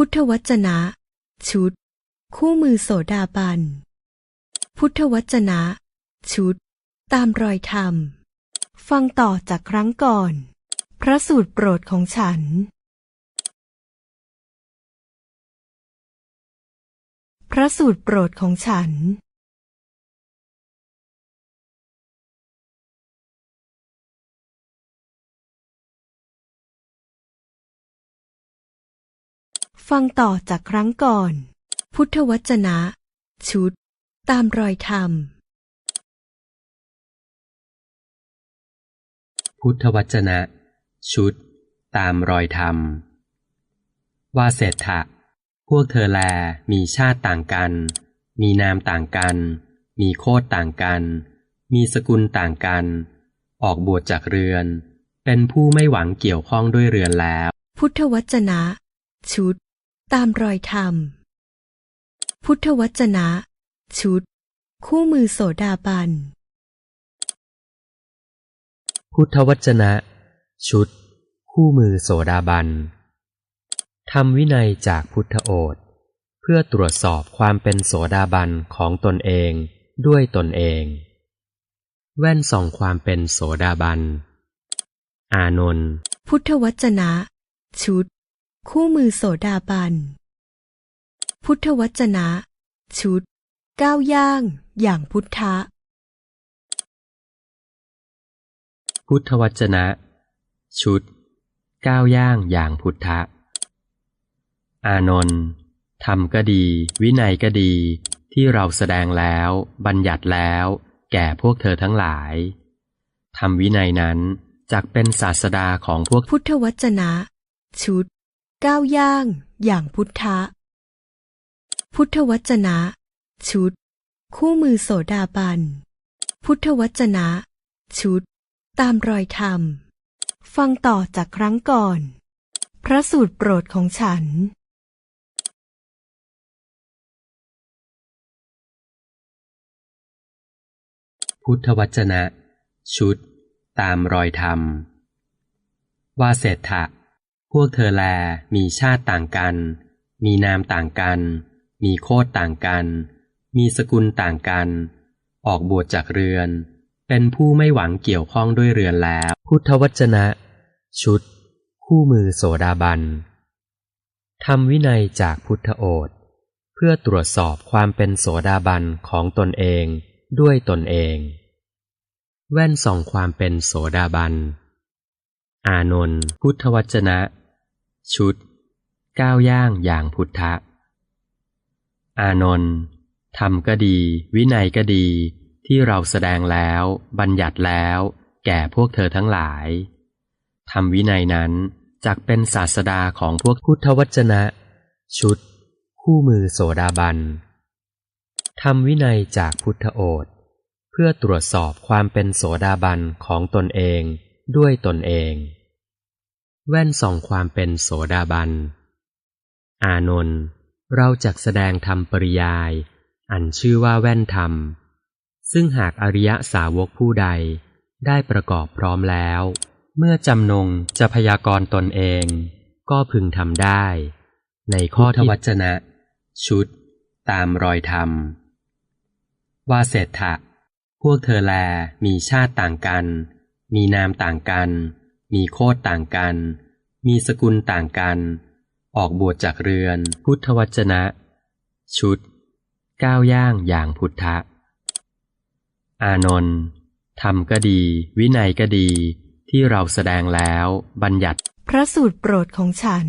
พุทธวจนะ ชุด คู่มือโสดาบัน พุทธวจนะ ชุด ตามรอยธรรม ฟังต่อจากครั้งก่อน พระสูตรโปรดของฉัน พระสูตรโปรดของฉัน ฟังต่อจากครั้งก่อน พุทธวจนะ ชุด ตามรอยธรรม พุทธวจนะ ชุด ตามรอยธรรม ว่าเศรษฐะพวกเธอแลมีชาติต่างกัน มีนามต่างกัน มีโคดต่างกัน มีสกุลต่างกัน ออกบวชจากเรือน เป็นผู้ไม่หวังเกี่ยวข้องด้วยเรือนแล้ว พุทธวจนะ ชุด ตามรอยธรรม พุทธวจนะ ชุด คู่มือโสดาบัน พุทธวจนะ ชุด คู่มือโสดาบันทำวินัยจากพุทธโอษฐ์เพื่อตรวจสอบความเป็นโสดาบันของตนเองด้วยตนเอง แว่นส่องความเป็นโสดาบัน อานนท์พุทธวจนะ ชุด คู่มือโสดาบัน พุทธวจนะ ชุด ก้าวย่าง อย่างพุทธะ พุทธวจนะ ชุด ก้าวย่างอย่างพุทธะ อานนท์ธรรมก็ดี วินัยก็ดี ที่เราแสดงแล้ว บัญญัติแล้ว แก่พวกเธอทั้งหลายธรรมวินัยนั้นจักเป็นศาสดาของพวกพุทธวจนะ ชุด ก้าวย่างอย่างพุทธะ พุทธวจนะ ชุด คู่มือโสดาบัน พุทธวจนะ ชุด ตามรอยธรรม ฟังต่อจากครั้งก่อน พระสูตรโปรดของฉัน พุทธวจนะ ชุด ตามรอยธรรม ว่าเศรษฐะ พวกเธอแลมีชาติต่างกัน มีนามต่างกัน มีโคดต่างกัน มีสกุลต่างกัน ออกบวชจากเรือน เป็นผู้ไม่หวังเกี่ยวข้องด้วยเรือนแล้ว พุทธวจนะ ชุด คู่มือโสดาบันทำวินัยจากพุทธโอษเพื่อตรวจสอบความเป็นโสดาบันของตนเองด้วยตนเอง แว่นส่องความเป็นโสดาบัน อานนท์พุทธวจนะ ชุด ก้าวย่างอย่างพุทธะ อานนท์ธรรมก็ดี วินัยก็ดี ที่เราแสดงแล้ว บัญญัติแล้ว แก่พวกเธอทั้งหลายธรรมวินัยนั้นจักเป็นศาสดาของพวกพุทธวจนะ ชุด คู่มือโสดาบันทำวินัยจากพุทธโอษเพื่อตรวจสอบความเป็นโสดาบันของตนเองด้วยตนเอง แว่นส่องความเป็นโสดาบัน อานนท์เราจักแสดงธรรมปริยาย อันชื่อว่าแว่นธรรม ซึ่งหากอริยสาวกผู้ใดได้ประกอบพร้อมแล้ว เมื่อจำนงจะพยากรณ์ตนเอง ก็พึงทำได้ ในข้อทวัจนะ ชุด ตามรอยธรรม ว่าเศรษฐะพวกเธอแลมีชาติต่างกัน มีนามต่างกัน มีโคดต่างกัน มีสกุลต่างกัน ออกบวชจากเรือน พุทธวจนะ ชุด ก้าวย่างอย่างพุทธะ อานนท์ธรรมก็ดี วินัยก็ดี ที่เราแสดงแล้ว บัญญัติ พระสูตรโปรดของฉัน